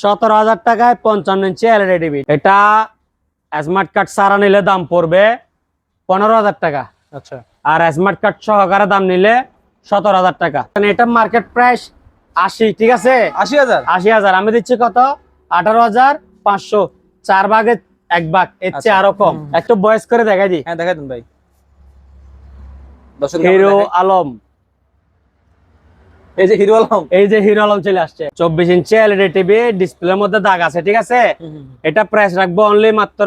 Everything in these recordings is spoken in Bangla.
সতেরো হাজার টাকায় পঞ্চান্ন ইঞ্চি এলইডি টিভি। এটা স্মার্ট কার্ড সারা নিলে দাম পড়বে পনেরো হাজার টাকা। আচ্ছা। আর স্মার্ট কার্ড সহকারে দাম নিলে সতেরো হাজার টাকা। মানে এটা মার্কেট প্রাইস আশি ঠিক আছে? আশি হাজার? আশি হাজার। আমি দিচ্ছি কত? আঠারো হাজার পাঁচশো। চার ভাগে এক ভাগ। এর চেয়ে আচ্ছা। আরও কম। একটু বয়স করে দেখাই দি হ্যাঁ দেখাই দেন ভাই। হিরো আলম। এই যে হিরো আলম। এই যে হিরো আলম চলে আসছে। চব্বিশ ইঞ্চি এলইডি টিভি ডিসপ্লের মধ্যে দাগ আছে ঠিক আছে? এটা প্রাইস রাখব অনলি মাত্র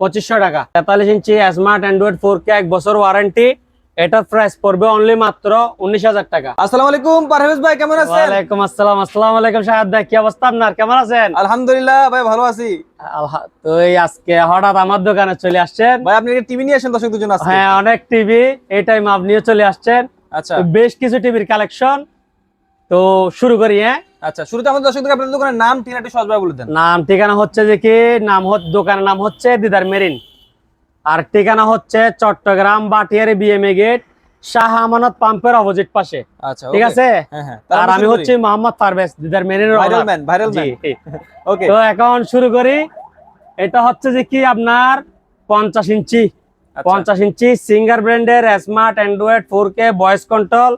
পঁচিশশো টাকা। তেতাল্লিশ ইঞ্চি স্মার্ট অ্যান্ড্রয়েড ফোর কে এক বছর ওয়ারেন্টি এটার প্রাইস পড়বে অনলি মাত্র উনিশ হাজার টাকা। আসসালামু আলাইকুম পারভেজ ভাই কেমন আছেন? ওয়ালাইকুম আসসালাম আসসালামু আলাইকুম শাহাদ ভাই কি অবস্থা আপনার? কেমন আছেন? আলহামদুলিল্লাহ ভাই ভালো আছি। তো এই আজকে হঠাৎ আমার দোকানে চলে আসছেন। ভাই আপনি টিভি নিয়ে আসেন দর্শকদের জন্য আজকে। হ্যাঁ অনেক টিভি এই টাইম আপনিও চলে আসছেন। আচ্ছা। বেশ কিছু টিভির কালেকশন তো শুরু করি হ্যাঁ? আচ্ছা শুরুতে আমাদের দর্শকদের আপনাদের দোকানের নাম ঠিকানা একটু সহজভাবে বলে দেন। নাম ঠিকানা হচ্ছে যে কি? নাম হচ্ছে দোকানের নাম হচ্ছে দিদার মেরিন। আর ঠিকানা হচ্ছে চট্টগ্রাম বাটিয়ারি বিএমএ গেট শাহ আমানত পাম্পের অপোজিট পাশে। আচ্ছা ঠিক আছে? হ্যাঁ হ্যাঁ। আর আমি হচ্ছে Mohammad Parvez Didar marine viral man viral man okay তো এখন শুরু করি। এটা হচ্ছে যে কি আপনার পঞ্চাশ ইঞ্চি। আচ্ছা। পঞ্চাশ ইঞ্চি সিঙ্গার ব্র্যান্ডের smart Android four K voice control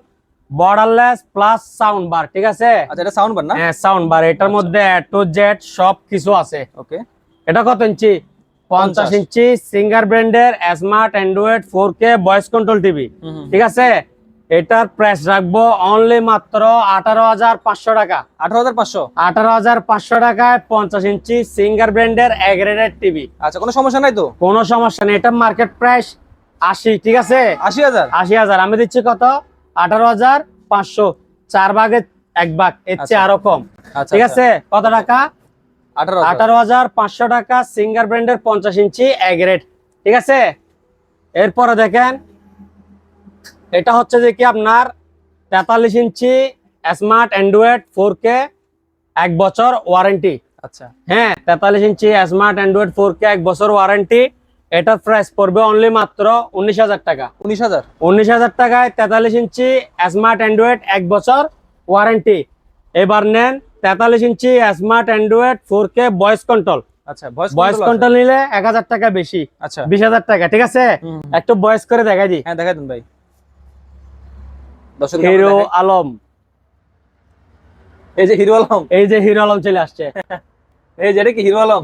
borderless plus sound bar ঠিক আছে? আচ্ছা এটা সাউন্ড বার না? হ্যাঁ সাউন্ড বার এটার মধ্যে টু জেড সব কিছু আছে। ওকে। এটা কত ইঞ্চি? পঞ্চাশ 50 ইঞ্চি সিঙ্গার ব্র্যান্ডের smart Android four K voice control TV ঠিক আছে? এটার প্রাইস রাখব অনলি মাত্র আঠারো হাজার পাঁচশো টাকা। আঠারো হাজার পাঁচশো? আঠারো হাজার পাঁচশো টাকায় পঞ্চাশ ইঞ্চি সিঙ্গার ব্র্যান্ডের এগ্রেডেড টিভি আচ্ছা কোনো সমস্যা নাই তো? কোনো সমস্যা নেই এটার মার্কেট প্রাইস আশি ঠিক আছে? আশি হাজার? আশি হাজার। আমি দিচ্ছি কত? আঠারো হাজার পাঁচশো চার ভাগে এক ভাগ এর চেয়ে আচ্ছা। আরও কম। আচ্ছা ঠিক আছে? কত টাকা? আঠারো হাজার। পাঁচশো টাকা সিঙ্গার ব্র্যান্ডের পঞ্চাশ ইঞ্চি এগ্রেড ঠিক আছে? এরপরে দেখেন এটা হচ্ছে যে কি আপনার তেতাল্লিশ ইঞ্চি স্মার্ট অ্যান্ড্রয়েড ফোর কে এক বছর ওয়ারেন্টি। আচ্ছা। হ্যাঁ তেতাল্লিশ ইঞ্চি স্মার্ট অ্যান্ড্রয়েড ফোর কে এক বছর ওয়ারেন্টি। এটার প্রাইস পড়বে অনলি মাত্র উনিশ হাজার টাকা। উনিশ হাজার? উনিশ হাজার টাকায় তেতাল্লিশ ইঞ্চি স্মার্ট অ্যান্ড্রয়েড এক বছর ওয়ারেন্টি এবার নেন তেতাল্লিশ ইঞ্চি smart Android four K voice control আচ্ছা ভয়েস কন্ট্রোল নিলে এক হাজার টাকা বেশি। আচ্ছা। বিশ হাজার টাকা ঠিক আছে। একটু ভয়েস করে দেখাই দি হ্যাঁ দেখাই দেন ভাই। হিরো আলম। এই যে হিরো আলম। এই যে হিরো আলম চলে আসছে। এই যে এটা কি হিরো আলম?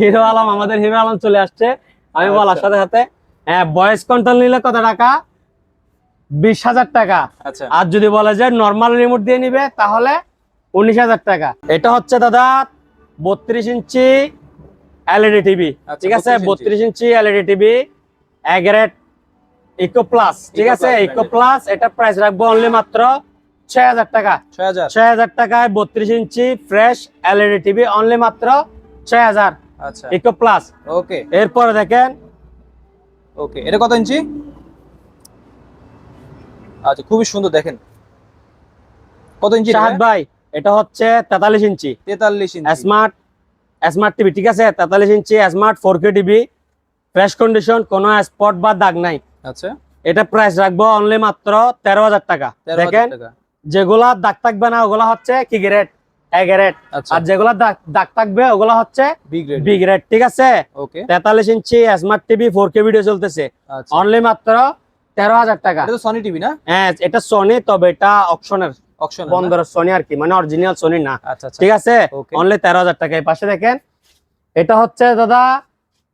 হিরো আলম আমাদের হিরো আলম চলে আসছে। আমি। বলার সাথে সাথে হ্যাঁ ভয়েস কন্ট্রোল নিলে কত টাকা? বিশ হাজার টাকা। আচ্ছা। আর যদি বলে যে নর্মাল রিমোট দিয়ে নিবে তাহলে উনিশ হাজার টাকা। এটা হচ্ছে দাদা বত্রিশ ইঞ্চি এলইডি টিভি আচ্ছা, ঠিক আছে? 32 ইঞ্চি। বত্রিশ ইঞ্চি এলইডি টিভি এগারেট ইকো প্লাস ঠিক আছে? ইকো প্লাস এটা প্রাইস রাখব অনলি মাত্র ছয় হাজার টাকা। ছয় হাজার। টাকায় বত্রিশ ইঞ্চি ফ্রেশ এলইডি টিভি অনলি মাত্র ছয় হাজার। আচ্ছা। Eco plus okay. এরপরে দেখেন। ওকে এটা কত ইঞ্চি? আচ্ছা খুবই সুন্দর দেখেন। কত ইঞ্চি ভাই এটা হচ্ছে তেতাল্লিশ ইঞ্চি। তেতাল্লিশ ইঞ্চি। স্মার্ট স্মার্ট টিভি ঠিক আছে? তেতাল্লিশ ইঞ্চি smart four K TV fresh condition কোনো স্পট বা দাগ নাই। আচ্ছা। এটা প্রাইস রাখব অনলি মাত্র তেরো হাজার টাকা। দেখেন হাজার টাকা। যেগুলা দাগ থাকবে না ওগুলা হচ্ছে কি গ্রেড এ গ্রেড আচ্ছা। আর যেগুলা দাগ থাকবে ওগুলা হচ্ছে বি গ্রেড ঠিক আছে? ওকে তেতাল্লিশ ইঞ্চি smart TV four K video চলতেছে। আচ্ছা। অনলি মাত্র তেরো হাজার টাকা। এটা সনি টিভি না? হ্যাঁ এটা সোনি তবে এটা অপশনের অপশন বন্দরের সোনি আর কি মানে অরিজিনাল সোনি না। আচ্ছা আচ্ছা। ঠিক আছে? অনলি তেরো হাজার টাকা। এই পাশে দেখেন এটা হচ্ছে দাদা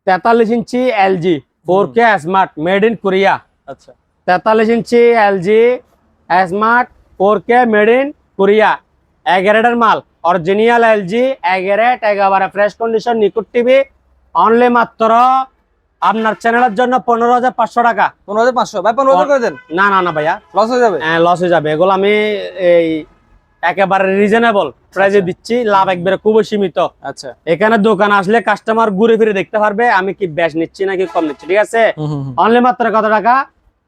তেতাল্লিশ ইঞ্চি LG four K smart made in Korea আচ্ছা। তেতাল্লিশ ইঞ্চি LG smart four K made in Korea এগারেটের মাল অরিজিনাল এলজি এগারেট একেবারে ফ্রেশ কন্ডিশন নিকুট টিভি অনলি মাত্র আপনার চ্যানেলের জন্য পনেরো হাজার পাঁচশো টাকা। পনেরো হাজার পাঁচশো। ভাই পনেরো হাজার করে দেন? না না না ভাইয়া। লস হয়ে যাবে? হ্যাঁ লস হয়ে যাবে। এগুলো আমি এই একেবারে রিজনেবল প্রাইজে আচ্ছা। দিচ্ছি। লাভ একবারে খুবই সীমিত। আচ্ছা। এখানে দোকান আসলে কাস্টমার ঘুরে ফিরে দেখতে পারবে। আমি কি ব্যাস নিচ্ছি নাকি কম নিচ্ছি ঠিক আছে? অনলি মাত্র কত টাকা?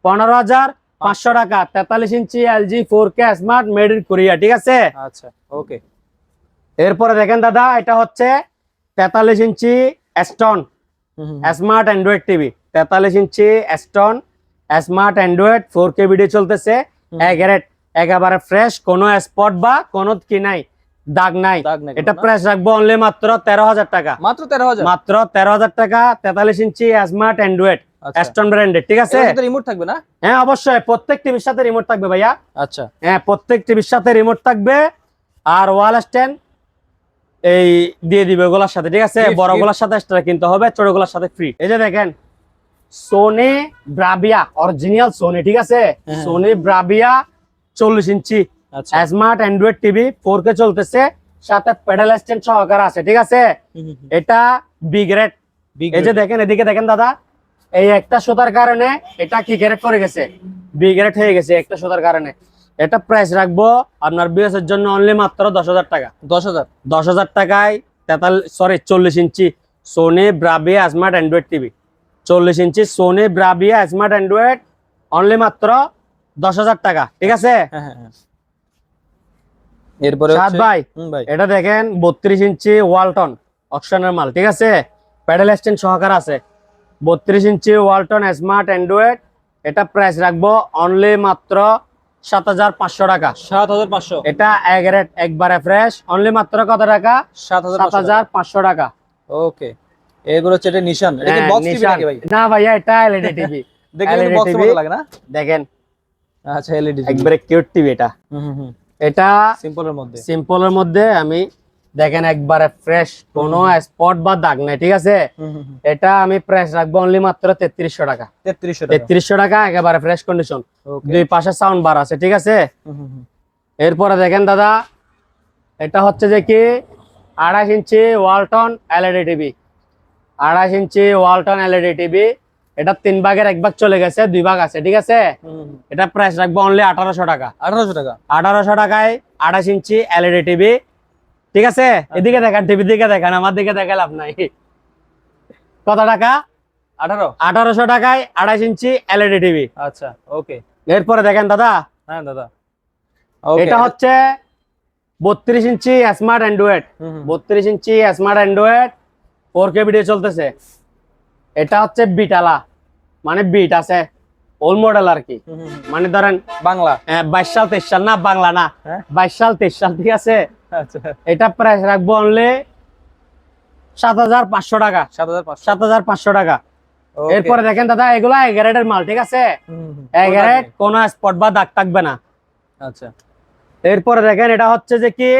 পনেরো হাজার পাঁচশো টাকা তেতাল্লিশ ইঞ্চি LG four K smart made in Korea ঠিক আছে? আচ্ছা ওকে। এরপরে দেখেন দাদা এটা হচ্ছে তেতাল্লিশ ইঞ্চি স্টোন স্মার্ট অ্যান্ড্রয়েড টিভি তেতাল্লিশ ইঞ্চি stone smart Android four K video চলতেছে। এগারেট একেবারে ফ্রেশ কোনো স্পট বা কোনো কি নাই দাগ নাই। এটা প্রাইস রাখব অনলি মাত্র তেরো হাজার টাকা। মাত্র তেরো হাজার? মাত্র তেরো হাজার টাকা তেতাল্লিশ ইঞ্চি স্মার্ট অ্যান্ড্রয়েড আচ্ছা। স্টোন ব্র্যান্ডেড ঠিক আছে? রিমোট থাকবে না? হ্যাঁ অবশ্যই। প্রত্যেক টিভির সাথে রিমোট থাকবে ভাইয়া। আচ্ছা। হ্যাঁ প্রত্যেক টিভির সাথে রিমোট থাকবে। আর ওয়াল স্ট্যান্ড এই দিয়ে দিবে ওগুলোর সাথে ঠিক আছে? বড়. গুলার সাথে এক্সট্রা কিনতে হবে ছোটগুলার সাথে ফ্রি এই যে দেখেন সোনি ব্রাভিয়া অরিজিনাল সোনি ঠিক আছে? হ্যাঁ। সোনি ব্রাভিয়া চল্লিশ ইঞ্চি। আচ্ছা। Smart Android TV four K চলতেছে। সাথে প্যাডেল স্ট্যান্ড সহকারে আছে ঠিক আছে? এটা বি গ্রেড এই যে দেখেন এদিকে দেখেন দাদা। এই একটা সুতার কারণে এটা কি গ্রেড করে গেছে? বি গ্রেড হয়ে গেছে একটা সুতার কারণে। এটা প্রাইস রাখব আপনার বিএস এর জন্য অনলি মাত্র দশ হাজার টাকা। দশ হাজার? দশ হাজার টাকায় তেতাল সরি চল্লিশ ইঞ্চি Sony Bravia smart Android TV চল্লিশ ইঞ্চি Sony Bravia smart Android only মাত্র দশ হাজার টাকা। ঠিক আছে? হ্যাঁ হ্যাঁ হ্যাঁ। এরপরে ভাই এটা দেখেন বত্রিশ ইঞ্চি ওয়ালটন অপশনের মাল ঠিক আছে? প্যাডেল স্ট্যান্ড সহকার আছে। বত্রিশ ইঞ্চি ওয়ালটন স্মার্ট অ্যান্ড্রয়েড। এটা প্রাইস রাখব অনলি মাত্র সাত হাজার পাঁচশো টাকা। সাত হাজার পাঁচশো। এটা এক রেট একবারে ফ্রেশ অনলি মাত্র কত টাকা? সাত হাজার পাঁচশো টাকা। ওকে এরপরে হচ্ছে এটা নিশান হ্যাঁ, টিভি নিশান। না ভাইয়া এটা এলইডি টিভি TV লাগে না? দেখেন। আচ্ছা এলইডি একবারে কিউট টিভি এটা। হুম হুম হুম। এটা সিম্পলের মধ্যে। সিম্পলের মধ্যে আমি দেখেন একবারে ফ্রেশ কোনো স্পট বা দাগ নাই ঠিক আছে? এটা আমি প্রাইস রাখব অনলি মাত্র তেত্রিশশো টাকা। তেত্রিশশো টাকা। একেবারে ফ্রেশ কন্ডিশন দুই পাশে সাউন্ড বার আছে ঠিক আছে? এরপরে দেখেন দাদা এটা হচ্ছে যে কি? আড়াইশ ইঞ্চি ওয়ালটন এলইডি টিভি আড়াইশ ইঞ্চি ওয়ালটন এলইডি টিভি এটা তিন ভাগের এক ভাগ চলে গেছে দুই ভাগ আছে ঠিক আছে। এটা প্রাইস রাখব অনলি আঠারোশো টাকা। আঠারোশো টাকা। আঠারোশো টাকায় আড়াইশ ইঞ্চি এলইডি টিভি ঠিক আছে? এদিকে দেখেন টিভির দিকে দেখেন আমার দিকে দেখে লাভ নাই। কত টাকা? আঠারো। আঠারোশো টাকায় আড়াইশ ইঞ্চি এলইডি টিভি। আচ্ছা ওকে। এরপরে দেখেন দাদা। হ্যাঁ দাদা। এটা হচ্ছে বত্রিশ ইঞ্চি স্মার্ট অ্যান্ড্রয়েড। বত্রিশ ইঞ্চি smart Android four K video চলতেছে। এটা হচ্ছে বিটালা। মানে বিট আছে। ওল্ড মডেল আর কি। মানে ধরেন বাংলা। হ্যাঁ বাইশ সাল তেইশ সাল না বাংলা না। হ্যাঁ। বাইশ সাল তেইশ সাল ঠিক আছে? এটা প্রাইস রাখব অনলি সাত হাজার পাঁচশো টাকা। সাত হাজার পাঁচশো। টাকা. এরপরে দেখেন দাদা এগুলা এগারেটের মাল ঠিক আছে। এগারেট কোনো স্পট বা দাগ থাকবে না। আচ্ছা। এরপরে দেখেন এটা হচ্ছে যে কি?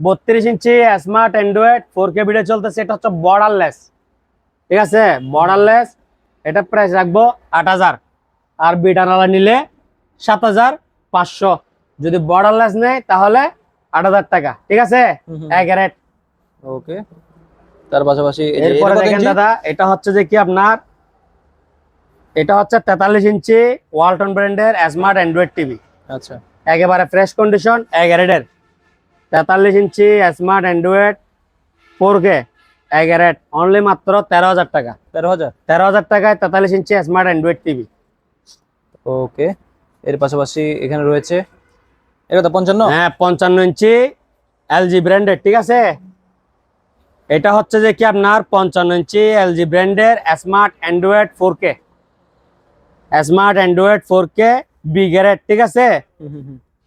বত্রিশ ইঞ্চি smart Android four K video চলতেছে এটা হচ্ছে বর্ডারলেস ঠিক আছে? বর্ডারলেস এটা প্রাইস রাখব আট হাজার। আর বিটারওয়ালা নিলে সাত হাজার পাঁচশো। যদি বর্ডারলেস নেয় তাহলে আট হাজার টাকা ঠিক আছে। এক রেট ওকে। তার পাশাপাশি এরপরে দেখেন দাদা এটা হচ্ছে যে কি আপনার? এটা হচ্ছে তেতাল্লিশ ইঞ্চি ওয়ালটন ব্র্যান্ডের স্মার্ট অ্যান্ড্রয়েড টিভি। আচ্ছা। একেবারে ফ্রেশ কন্ডিশন এগারেটের তেতাল্লিশ ইঞ্চি স্মার্ট অ্যান্ড্রয়েড ফোর কে এগারেট অনলি মাত্র তেরো হাজার টাকা। তেরো হাজার? তেরো হাজার টাকায় তেতাল্লিশ ইঞ্চি স্মার্ট অ্যান্ড্রয়েড টিভি। ওকে। এর পাশাপাশি এখানে রয়েছে এটা তো পঞ্চান্ন? হ্যাঁ পঞ্চান্ন ইঞ্চি এলজি ব্র্যান্ডের ঠিক আছে? এটা হচ্ছে যে কি আপনার পঞ্চান্ন ইঞ্চি এলজি ব্র্যান্ডের smart Android four K smart Android four K B grade ঠিক আছে।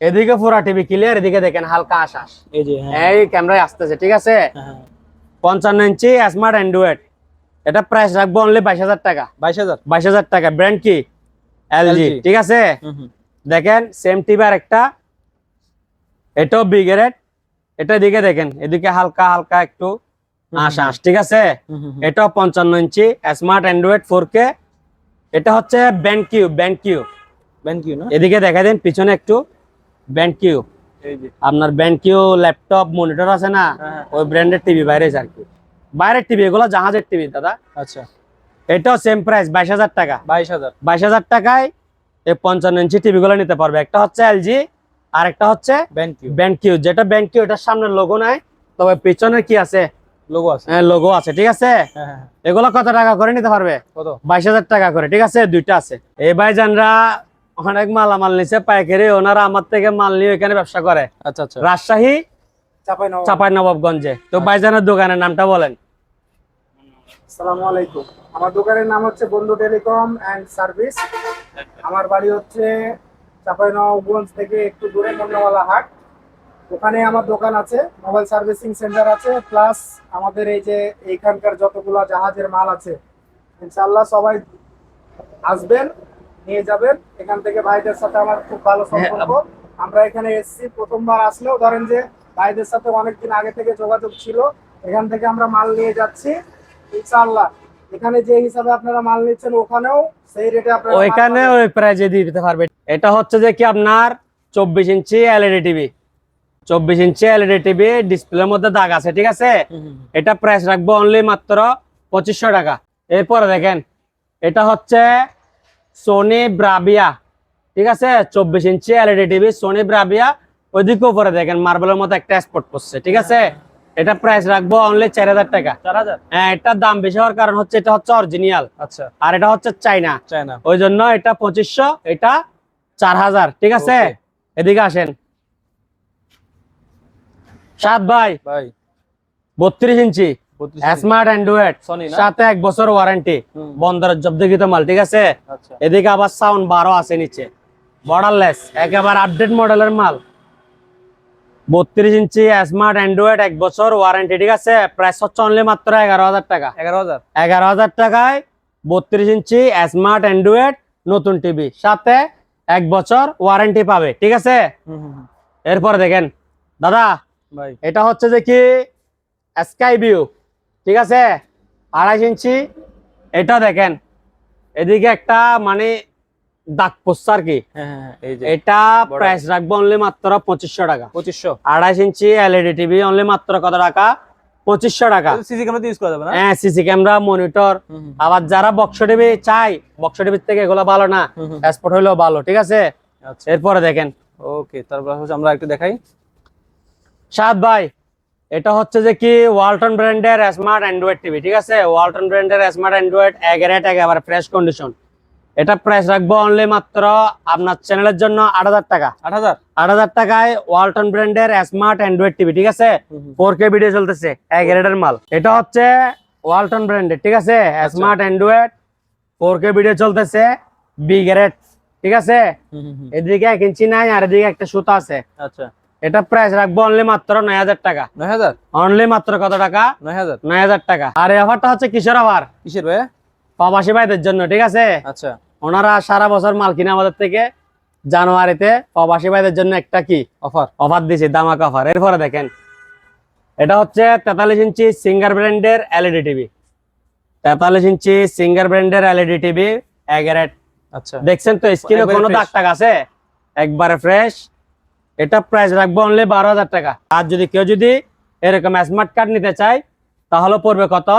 এদিকে পুরা টিভি ক্লিয়ার এদিকে দেখেন হালকা আশ্বাস এই যে হ্যাঁ। এই ক্যামেরায় আসতেছে ঠিক আছে? হ্যাঁ পঞ্চান্ন ইঞ্চি স্মার্ট অ্যান্ড্রয়েড এটা প্রাইস রাখব অনলি বাইশ হাজার টাকা। বাইশ হাজার? বাইশ হাজার টাকা। ব্র্যান্ড কি? এলজি ঠিক আছে। দেখেন সেম টিভি আর একটা এটাও বিগ রেট এটা দিকে দেখেন এদিকে হালকা হালকা একটু আশ্বাস ঠিক আছে। এটাও পঞ্চান্ন ইঞ্চি স্মার্ট অ্যান্ড্রয়েড ফোর কে এটা হচ্ছে band Q band Q Thank you, না? এদিকে দেখা দেন পিছনে একটু ব্যান্ড কিউ আপনার ব্যান্ড কিউ ল্যাপটপ মনিটর আছে না? হ্যাঁ, ওই ব্র্যান্ডের টিভি বাইরে আর কি। বাইরের টিভি এগুলো জাহাজের টিভি দাদা। আচ্ছা। এটাও সেম প্রাইস বাইশ হাজার টাকা। বাইশ হাজার। বাইশ হাজার টাকায় এই পঞ্চান্ন ইঞ্চি টিভি গুলো নিতে পারবে। একটা হচ্ছে এলজি আর একটা হচ্ছে ব্যাংক কিউ যেটা ব্যান্ড কিউ এটার সামনে লোগো নাই তবে পিছনে কি আছে? লোগো আছে। লোগো আছে ঠিক আছে? হ্যাঁ হ্যাঁ হ্যাঁ। এগুলো কত টাকা করে নিতে পারবে? কত? বাইশ হাজার টাকা করে ঠিক আছে? দুইটা আছে। এই ভাইজানরা অনেক মালামাল নিছে পাইকারি ওনারা আমার থেকে মাল নিয়ে এখানে ব্যবসা করে। আচ্ছা আচ্ছা। রাজশাহী চাপাই নবাবগঞ্জে তো ভাইজানের দোকানের নামটা বলেন। আসসালামু আলাইকুম আমার দোকানের নাম হচ্ছে বন্ধু টেলিকম অ্যান্ড সার্ভিস। আমার বাড়ি হচ্ছে চাঁপাইনবাবগঞ্জ থেকে একটু দূরে মন্নাওয়ালা হাট। ওখানে আমার দোকান আছে মোবাইল সার্ভিসিং সেন্টার আছে প্লাস আমাদের এই যে এইখানকার যতগুলো জাহাজের মাল আছে ইনশাল্লাহ সবাই আসবেন নিয়ে যাবেন। এখান থেকে ভাইদের সাথে আমার খুব ভালো সম্পর্ক। আমরা এখানে এসেছি প্রথমবার আসলেও ধরেন যে ভাইদের সাথে অনেকদিন আগে থেকে যোগাযোগ ছিল এখান থেকে আমরা মাল নিয়ে যাচ্ছি ইনশাল্লাহ এখানে যে হিসাবে আপনারা মাল নিচ্ছেন ওখানেও সেই রেটে আপনারা ওইখানে। ওই প্রাইজে দিয়ে দিতে পারবে। এটা হচ্ছে যে কি আপনার চব্বিশ ইঞ্চি এলইডি টিভি। চব্বিশ ইঞ্চি এলইডি টিভি ডিসপ্লের মধ্যে দাগ আছে ঠিক আছে? এটা প্রাইস রাখব অনলি মাত্র পঁচিশশো টাকা। এরপরে দেখেন এটা হচ্ছে সোনি ব্রাবিয়া ঠিক আছে? চব্বিশ ইঞ্চি এলইডি টিভি সোনি ব্রাবিয়া ওইদিকে উপরে দেখেন মার্বেলের মতো একটা এক্সপোর্ট পড়ছে ঠিক আছে? এটা প্রাইস রাখব অনলি চার হাজার টাকা। হ্যাঁ এটার দাম বেশি হওয়ার কারণ হচ্ছে এটা হচ্ছে অরিজিনাল আচ্ছা। আর এটা হচ্ছে চাইনা চাই না ওই জন্য এটা পঁচিশশো এটা চার হাজার ঠিক আছে. এদিকে আসেন। সাত ভাই ভাই। বত্রিশ ইঞ্চি। স্মার্ট অ্যান্ড্রয়েড সাথে এক বছর ওয়ারেন্টি। বন্দরের জব্দকৃত মাল ঠিক আছে? আচ্ছা। এদিকে আবার সাউন্ড বারো আছে নিচে। বর্ডারলেস একেবারে আপডেট মডেলের মাল। বত্রিশ ইঞ্চি স্মার্ট অ্যান্ড্রয়েড এক বছর ওয়ারেন্টি ঠিক আছে? প্রাইস হচ্ছে অনলি মাত্র এগারো হাজার টাকা। এগারো হাজার। এগারো হাজার টাকায় বত্রিশ ইঞ্চি স্মার্ট অ্যান্ড্রয়েড নতুন টিভি সাথে এক বছর ওয়ারেন্টি পাবে ঠিক আছে। এরপরে দেখেন দাদা ভাই। এটা হচ্ছে যে কি? স্কাই ভিউ ঠিক আছে? আড়াইশ ইঞ্চি এটা দেখেন এদিকে একটা মানে দাগ পড়ছে আর কি। হ্যাঁ হ্যাঁ হ্যাঁ, এটা প্রাইস রাখব অনলি মাত্র পঁচিশশো টাকা। পঁচিশশো। আড়াইশ ইঞ্চি এলইডি টিভি অনলি মাত্র কত টাকা? পঁচিশশো টাকা। সিসি ক্যামেরা ইউজ করা যাবে না? হ্যাঁ সিসি ক্যামেরা মনিটর। আবার যারা বক্স টিভি চাই বক্স টিভির থেকে এগুলো ভালো না। এক্সপোর্ট হলেও ভালো ঠিক আছে? আচ্ছা। এরপরে দেখেন। ওকে তারপর হচ্ছে আমরা একটু দেখাই। সাত ভাই এটা হচ্ছে যে কি ওয়ালটন ব্র্যান্ডের স্মার্ট অ্যান্ড্রয়েড টিভি ঠিক আছে? ওয়ালটন ব্র্যান্ডের স্মার্ট অ্যান্ড্রয়েড এগারেট একেবারে ফ্রেশ কন্ডিশন এটা প্রাইস রাখব অনলি মাত্র আপনার চ্যানেলের জন্য আট হাজার টাকা। আট হাজার? আট হাজার টাকায় ওয়ালটন ব্র্যান্ডের স্মার্ট অ্যান্ড্রয়েড টিভি ঠিক আছে। ফোর কে ভিডিও চলতেছে এক এগারেটের মাল। এটা হচ্ছে ওয়ালটন ব্র্যান্ডের ঠিক আছে? Smart Android four K video চলতেছে বি গ্রেড ঠিক আছে। এদিকে এক ইঞ্চি নাই আর এদিকে একটা সুতা আছে। আচ্ছা। এটা প্রাইস রাখব অনলি মাত্র নয় হাজার টাকা। নয় হাজার? অনলি মাত্র কত টাকা? নয় হাজার। নয় হাজার টাকা। আর এই অফারটা হচ্ছে কিসের অফার কিসের ভাই প্রবাসী ভাইদের জন্য ঠিক আছে? আচ্ছা। ওনারা সারা বছর মাল কিনে আমাদের থেকে জানুয়ারিতে প্রবাসী ভাইদের জন্য একটা কি? অফার। অফার দিয়েছি দামাক অফার। এরপরে দেখেন এটা হচ্ছে তেতাল্লিশ ইঞ্চি সিঙ্গার ব্র্যান্ডের এলইডি টিভি। তেতাল্লিশ ইঞ্চি সিঙ্গার ব্র্যান্ডের এলইডি টিভি এগারেট আচ্ছা। দেখছেন তো স্ক্রিনে কোনো। দাগ টাগ আছে? একবারে ফ্রেশ এটা প্রাইস রাখব অনলি বারো হাজার টাকা। আর যদি কেউ যদি এরকম স্মার্ট কার্ড নিতে চায় তাহলে পড়বে কত?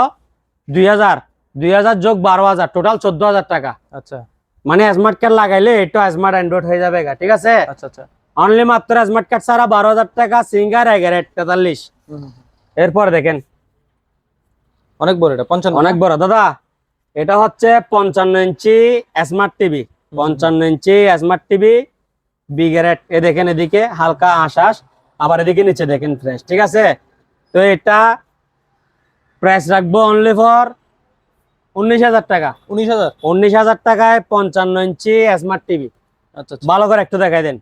দুই হাজার। দুই হাজার যোগ বারো হাজার টোটাল চোদ্দ হাজার টাকা। আচ্ছা। মানে স্মার্ট কার্ড লাগাইলে এটা স্মার্ট অ্যান্ড্রয়েড হয়ে যাবে গা, ঠিক আছে? আচ্ছা আচ্ছা। অনলি মাত্র স্মার্ট কার্ড ছাড়া বারো হাজার টাকা সিঙ্গার এগারেট তেতাল্লিশ। এরপর দেখেন। অনেক বড় এটা পঞ্চান্ন। অনেক বড় দাদা। এটা হচ্ছে পঞ্চান্ন ইঞ্চি স্মার্ট টিভি পঞ্চান্ন inch smart TV B grade এ দেখেন এদিকে হালকা আশ্বাস আবার এদিকে নিচে দেখেন ফ্রেশ ঠিক আছে? তো এটা প্রাইস রাখব অনলি ফর উনিশ হাজার টাকা। উনিশ হাজার? উনিশ হাজার টাকায় পঞ্চান্ন ইঞ্চি স্মার্ট টিভি আচ্ছা আচ্ছা। ভালো করে একটু দেখাই দেন।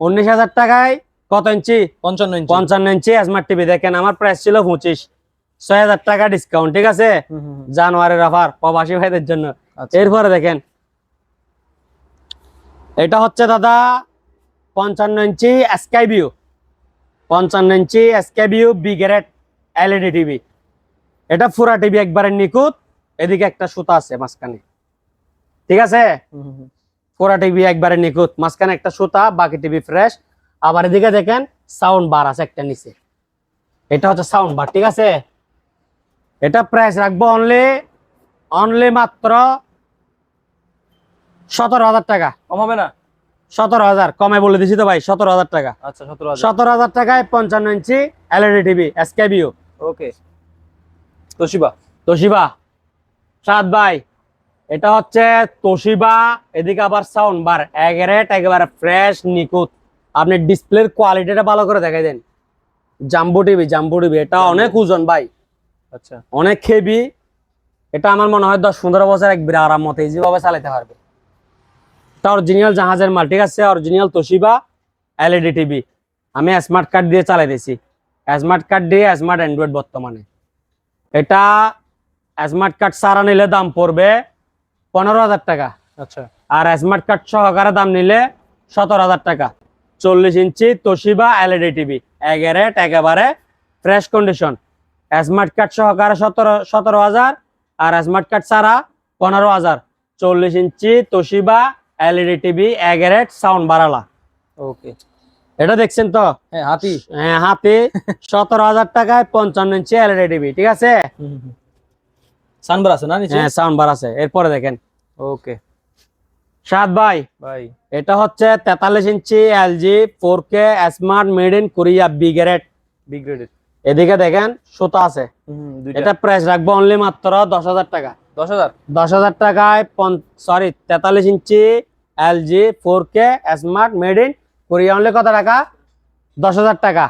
উনিশ হাজার টাকায় কত ইঞ্চি? পঞ্চান্ন ইঞ্চি। পঞ্চান্ন ইঞ্চি স্মার্ট টিভি দেখেন আমার প্রাইস ছিল পঁচিশ। ছয় হাজার টাকা ডিসকাউন্ট ঠিক আছে। জানুয়ারির অফার প্রবাসী ভাইদের জন্য। আচ্ছা। এরপরে দেখেন এটা হচ্ছে দাদা পঞ্চান্ন ইঞ্চি স্কাই ভিউ পঞ্চান্ন ইঞ্চি Sky View B grade LED TV এটা ফুরা টিভি একবারে নিখুঁত। এদিকে একটা সুতা আছে মাঝখানে। ঠিক আছে। পুরা টিভি একবারে নিখুঁত মাঝখানে একটা সুতা বাকি টিভি ফ্রেশ আবার এদিকে দেখেন সাউন্ড বার আছে একটা নিচে। এটা হচ্ছে সাউন্ড বার ঠিক আছে? এটা প্রাইস রাখব অনলি অনলি মাত্র সতেরো হাজার টাকা। কম হবে না? সতেরো হাজার কমে বলে দিছি তো ভাই সতেরো হাজার টাকা। আচ্ছা সতেরো হাজার। সতেরো হাজার টাকায় পঞ্চান্ন ইঞ্চি এলইডি টিভি এসকেবিও ওকে তোশিবা তোশিবা সাত ভাই এটা হচ্ছে তোশিবা এদিকে আবার সাউন্ড বার এগারেট একেবারে ফ্রেশ নিখুঁত। আপনি ডিসপ্লের কোয়ালিটিটা ভালো করে দেখাই দেন। জাম্বু টিভি জাম্বো টিভি এটা অনেক ওজন ভাই। আচ্ছা। অনেক খেবি এটা আমার মনে হয় দশ পনেরো বছর এক বিরা আরাম মতো ইজিভাবে চালাতে পারবে। এটা অরিজিনাল জাহাজের মাল ঠিক আছে? অরিজিনাল তোশিবা এলইডি টিভি আমি স্মার্ট কার্ড দিয়ে চালাইতেছি। স্মার্ট কার্ড দিয়ে স্মার্ট অ্যান্ড্রয়েড বর্তমানে। এটা স্মার্ট কার্ড সারা নিলে দাম পড়বে পনেরো হাজার টাকা। আচ্ছা। আর স্মার্ট কার্ড সহকারে দাম নিলে সতেরো হাজার টাকা। চল্লিশ inch Toshiba LED TV A grade একেবারে ফ্রেশ কন্ডিশন স্মার্ট কার্ড সহকারে সতেরো সতেরো হাজার আর স্মার্ট কার্ড ছাড়া পনেরো হাজার। চল্লিশ ইঞ্চি তোশিবা এলইডি টিভি এগারেট সাউন্ড বাড়ালা। ওকে। এটা দেখছেন তো? হ্যাঁ হাতি। হ্যাঁ হাতি। সতেরো হাজার টাকায় পঞ্চান্ন ইঞ্চি এলইডি টিভি ঠিক আছে? সানবার আছে না নিচে? হ্যাঁ সাউন্ড বার আছে। এরপরে দেখেন। ওকে। সাত ভাই ভাই। এটা হচ্ছে তেতাল্লিশ ইঞ্চি LG four K smart made in Korea B grade. Big গ্রেডের। এদিকে দেখেন সুতা আছে। এটা প্রাইস রাখব অনলি মাত্র দশ হাজার টাকা। দশ হাজার? দশ হাজার টাকায় সরি তেতাল্লিশ ইঞ্চি LG four K smart made in Korea. Only কত টাকা? দশ হাজার টাকা।